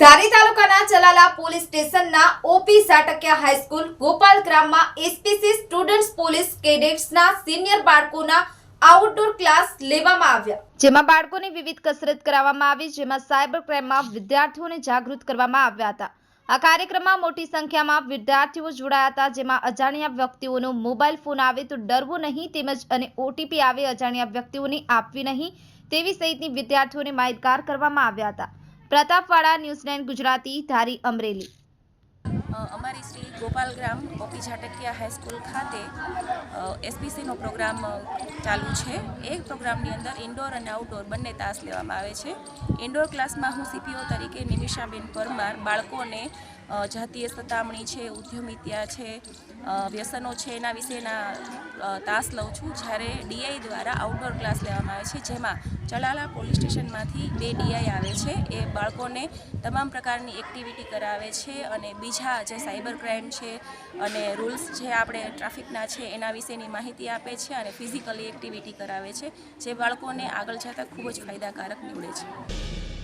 ધારી તાલુકાના ચલાલા પોલીસ સ્ટેશનના OP Satakiya high school Gopal ગ્રામમાં એસપીસી સ્ટુડન્ટ્સ પોલીસ કેડેટ્સના સિનિયર બાળકોના આઉટડોર ક્લાસ લેવામાં આવ્યા. જેમાં બાળકોની વિવિધ કસરત કરાવવામાં આવી, જેમાં સાયબર ક્રાઇમમાં વિદ્યાર્થીઓને જાગૃત કરવામાં આવ્યા હતા. આ કાર્યક્રમમાં મોટી સંખ્યામાં વિદ્યાર્થીઓ જોડાયા હતા, જેમાં અજાણ્યા વ્યક્તિઓનો મોબાઈલ ફોન આવે તો ડરવું નહીં તેમજ અને ઓટીપી આવે અજાણ્યા વ્યક્તિઓને આપવી નહીં તેવી સહિતની વિદ્યાર્થીઓને માહિતગાર કરવામાં આવ્યા હતા. પ્રતાપવાળા ન્યૂઝલેન્ડ ગુજરાતી, ધારી અમરેલી. અમારી શ્રી ગોપાલગ્રામ ઓપી ઝાટકિયા હાઈસ્કૂલ ખાતે એસપીસીનો પ્રોગ્રામ ચાલુ છે. એ પ્રોગ્રામની અંદર ઇન્ડોર અને આઉટડોર બંને તાસ લેવામાં આવે છે. ઇન્ડોર ક્લાસમાં હું સીપીઓ તરીકે નિમિષાબેન પરમાર, બાળકોને જાતીય સતામણી છે, ઉદ્યમિત્યા છે વ્યસનો છે, એના વિશેના તાસ લઉં છું. જ્યારે ડીઆઈ દ્વારા આઉટડોર ક્લાસ લેવામાં આવે છે, જેમાં ચલાલા પોલીસ સ્ટેશનમાંથી બે ડીઆઈ આવે છે. એ બાળકોને તમામ પ્રકારની એક્ટિવિટી કરાવે છે અને બીજા જે સાયબર ક્રાઇમ છે અને રૂલ્સ જે આપણે ટ્રાફિકના છે, એના વિશેની માહિતી આપે છે અને ફિઝિકલી એક્ટિવિટી કરાવે છે, જે બાળકોને આગળ જતાં ખૂબ જ ફાયદાકારક નીવડે છે.